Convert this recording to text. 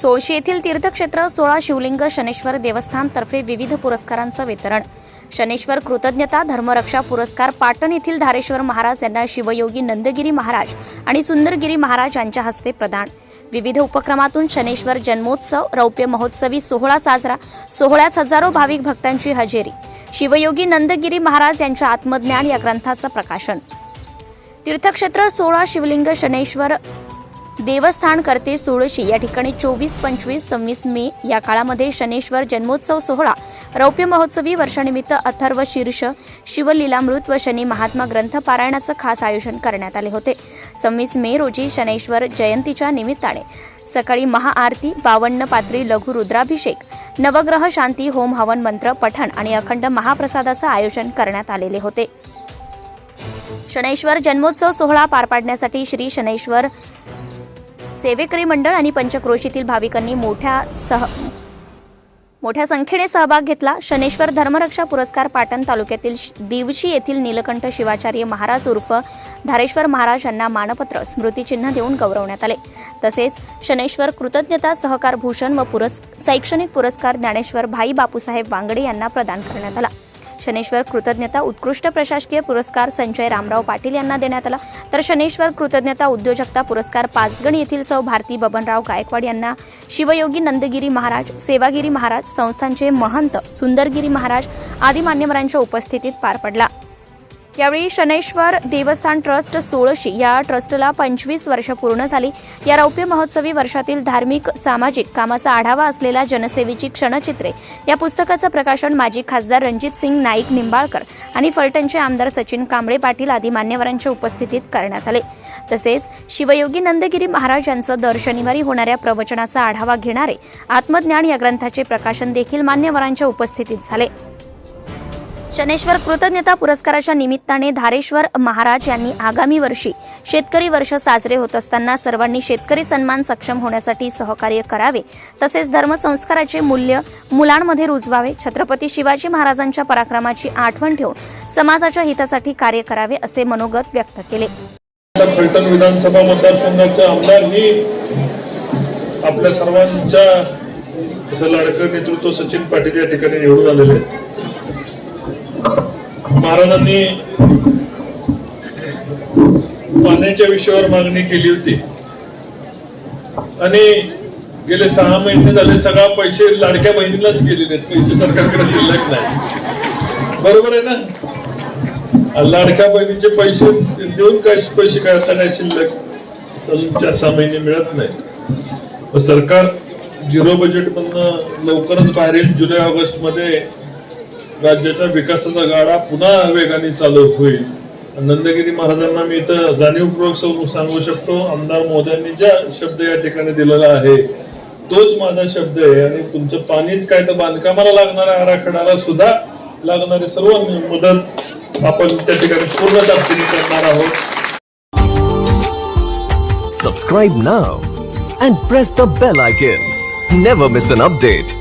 सोळशी येथील तीर्थक्षेत्र सोळा शिवलिंग शनेश्वर देवस्थानतर्फे विविध पुरस्कारांचं वितरण. शनेश्वर कृतज्ञता धर्मरक्षा पुरस्कार पाटण येथील धारेश्वर महाराज यांना शिवयोगी नंदगिरी महाराज आणि सुंदरगिरी महाराज यांच्या हस्ते प्रदान. विविध उपक्रमातून शनेश्वर जन्मोत्सव रौप्य महोत्सवी सोहळा साजरा सोहळ्यात हजारो भाविक भक्तांची हजेरी. शिवयोगी नंदगिरी महाराज यांच्या आत्मज्ञान या ग्रंथाचं प्रकाशन. तीर्थक्षेत्र सोळा शिवलिंग शनेश्वर देवस्थान करते सोळशी. या ठिकाणी चोवीस पंचवीस सव्वीस मे या काळामध्ये शनेश्वर जन्मोत्सव सोहळा. रौप्य महोत्सवी वर्षानिमित्त अथर्व शीर्ष शिवलीलामृत व शनी महात्मा ग्रंथ पारायणाचं खास आयोजन करण्यात आले होते. सव्वीस मे रोजी शनेश्वर जयंतीच्या निमित्ताने सकाळी महाआरती बावन्न पात्री लघु रुद्राभिषेक नवग्रह शांती होम हवन मंत्र पठण आणि अखंड महाप्रसादाचं आयोजन करण्यात आलेले होते. शनैश्वर जन्मोत्सव सोहळा पार पाडण्यासाठी श्री शनैश्वर सेवेकरी मंडळ आणि पंचक्रोशीतील भाविकांनी मोठ्या सह मोठ्या संख्येने सहभाग घेतला. शनेश्वर धर्मरक्षा पुरस्कार पाटण तालुक्यातील श- दिवशी येथील नीलकंठ शिवाचार्य महाराज उर्फ धारेश्वर महाराज यांना मानपत्र स्मृतिचिन्ह देऊन गौरवण्यात आले. तसेच शनेश्वर कृतज्ञता सहकार भूषण व पुरस् शैक्षणिक पुरस्कार ज्ञानेश्वर भाई बापूसाहेब वांगडे यांना प्रदान करण्यात आला. शनेश्वर कृतज्ञता उत्कृष्ट प्रशासकीय पुरस्कार संजय रामराव पाटील यांना देण्यात आला. तर शनेश्वर कृतज्ञता उद्योजकता पुरस्कार पाचगण येथील सौ भारती बबनराव गायकवाड यांना शिवयोगी नंदगिरी महाराज सेवागिरी महाराज संस्थांचे महंत सुंदरगिरी महाराज आदी मान्यवरांच्या उपस्थितीत पार पडला. यावेळी शनैश्वर देवस्थान ट्रस्ट सोळशी या ट्रस्टला पंचवीस वर्ष पूर्ण झाली. या रौप्य महोत्सवी वर्षातील धार्मिक सामाजिक कामाचा आढावा असलेल्या जनसेवेची क्षणचित्रे. या पुस्तकाचं प्रकाशन माजी खासदार रणजित सिंग नाईक निंबाळकर आणि फलटणचे आमदार सचिन कांबळे पाटील आदी मान्यवरांच्या उपस्थितीत करण्यात आले. तसेच शिवयोगी नंदगिरी महाराज यांचं दर शनिवारी होणाऱ्या प्रवचनाचा आढावा घेणारे आत्मज्ञान या ग्रंथाचे प्रकाशन देखील मान्यवरांच्या उपस्थितीत झाले. शनेश्वर कृतज्ञता पुरस्काराच्या निमित्ताने धारेश्वर महाराज यांनी आगामी वर्षी शेतकरी वर्ष साजरे होत असताना सर्वांनी शेतकरी सन्मान सक्षम होण्यासाठी सहकार्य करावे तसेच धर्मसंस्काराचे मूल्य मुलांमध्ये रुजवावे छत्रपती शिवाजी महाराजांच्या पराक्रमाची आठवण ठेवून समाजाच्या हितासाठी कार्य करावे असे मनोगत व्यक्त केले फलटण विधानसभा मतदारसंघाचे आमदार ही आपल्या सर्वांच्या लाडकं नेतृत्व सचिन पाटील या ठिकाणी निवडून आलेले आहेत. महाराजांनी पाण्याच्या विषयावर मागणी केली होती. आणि गेले सहा महिने झाले सगळा पैसे लाडक्या बहिणीलाच गेलेले आहेत. पैसे सरकारकडे शिल्लक नाही. बरोबर आहे ना? लाडक्या बहिणीचे पैसे देऊन काय पैसे काय आता काय शिल्लक? चार सहा महिने मिळत नाही. सरकार झिरो बजेट मधनं लवकरच बाहेर येईल जुलै ऑगस्टमध्ये राज्याच्या विकासाचा गाडा पुन्हा वेगाने चालू होईल. नंदगिरी महाराजांना मी इथं जाणीवपूर्वक सांगू- शकतो आमदार मोद्यांनी ज्या शब्द या ठिकाणी दिलेला आहे तोच माझा शब्द आहे. आणि तुमचं पाणीच काय तर बांधकामाला लागणाऱ्या आराखड्याला सुद्धा लागणारी सर्व मदत आपण त्या ठिकाणी पूर्ण ताकदीने करणार आहोत. Subscribe now and press the bell icon never miss an update